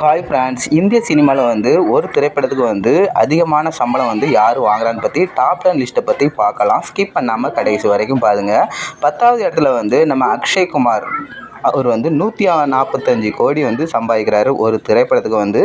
Hi friends இந்திய சினிமாவில் வந்து ஒரு திரைப்படத்துக்கு வந்து அதிகமான சம்பளம் வந்து யார் வாங்குறான்னு பற்றி டாப் டென் லிஸ்ட்டை பற்றி பார்க்கலாம். ஸ்கிப் பண்ணாமல் கடைசி வரைக்கும் பாருங்கள் பத்தாவது இடத்துல வந்து நம்ம அக்ஷய் குமார் அவர் வந்து நூற்றி நாற்பத்தஞ்சு கோடி வந்து சம்பாதிக்கிறாரு. ஒரு திரைப்படத்துக்கு வந்து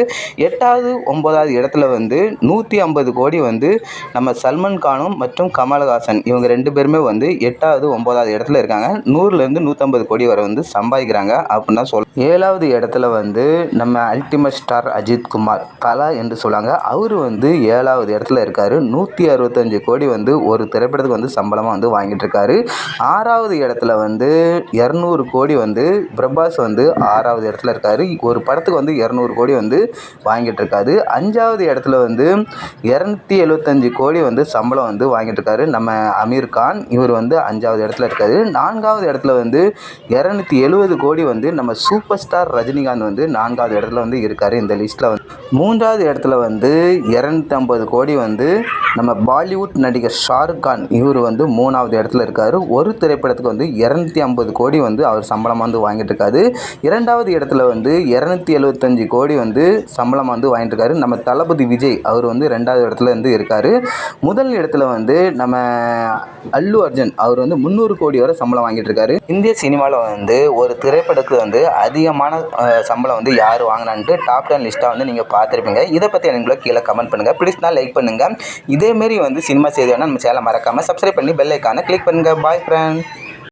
எட்டாவது ஒம்பதாவது இடத்துல வந்து நூற்றி ஐம்பது கோடி வந்து நம்ம சல்மான் கானும் மற்றும் கமலஹாசன் இவங்க ரெண்டு பேருமே வந்து எட்டாவது ஒம்பதாவது இடத்துல இருக்காங்க. நூறுலேருந்து நூற்றம்பது கோடி வரை வந்து சம்பாதிக்கிறாங்க அப்படின்னா சொல் ஏழாவது இடத்துல வந்து நம்ம அல்டிமேட் ஸ்டார் அஜித் குமார் கலா என்று சொல்லுவாங்க. அவர் வந்து ஏழாவது இடத்துல இருக்கார். நூற்றி அறுபத்தஞ்சு கோடி வந்து ஒரு திரைப்படத்துக்கு வந்து சம்பளமாக வந்து வாங்கிட்டு இருக்காரு. ஆறாவது இடத்துல வந்து இரநூறு கோடி வந்து பிரபாஸ் வந்து ஆறாவது இடத்துல இருக்கார். ஒரு படத்துக்கு வந்து இரநூறு கோடி வந்து வாங்கிட்டு இருக்காரு. அஞ்சாவது இடத்துல வந்து இரநூத்தி எழுபத்தஞ்சு கோடி வந்து சம்பளம் வந்து வாங்கிட்டு இருக்காரு. நம்ம அமீர் கான் இவர் வந்து அஞ்சாவது இடத்துல இருக்காரு. நான்காவது இடத்துல வந்து இரநூத்தி எழுபது கோடி வந்து நம்ம சூப்பர் ஸ்டார் ரஜினிகாந்த் வந்து நான்காவது இடத்துல வந்து இருக்கார். இந்த லிஸ்ட்டில் வந்து மூன்றாவது இடத்துல வந்து இரநூத்தி ஐம்பது கோடி வந்து நம்ம பாலிவுட் நடிகர் ஷாருக் கான் இவர் வந்து மூணாவது இடத்துல இருக்கார். ஒரு திரைப்படத்துக்கு வந்து இரநூத்தி ஐம்பது கோடி வந்து அவர் சம்பளமாக வந்து வாங்கிட்டு இருக்காரு இரண்டாவது இடத்துல வந்து இரநூத்தி எழுபத்தஞ்சு கோடி வந்து சம்பளம் வந்து வாங்கிட்டு இருக்காரு நம்ம தளபதி விஜய் அவர் வந்து ரெண்டாவது இடத்துல வந்து இருக்கார். முதல் இடத்துல வந்து நம்ம அல்லு அர்ஜுன் அவர் வந்து முந்நூறு கோடி வரை சம்பளம் வாங்கிட்டு இருக்காரு இந்திய சினிமாவில் வந்து ஒரு திரைப்படத்துக்கு வந்து அதிகமான சம்பளம் வந்து யார் வாங்கினான்ட்டு டாப் டென் லிஸ்ட்டாக வந்து நீங்கள் பார்த்துருப்பீங்க. இதை பற்றி எனக்கு கீழே கமெண்ட் பண்ணுங்கள் பிடிச்சினா லைக் பண்ணுங்கள் இதேமாரி வந்து சினிமா செய்தி வேணால் நம்ம சேனலை மறக்காமல் சப்ஸ்கிரைப் பண்ணி பெல் ஐக்கானை கிளிக் பண்ணுங்கள் பாய் ஃப்ரெண்ட்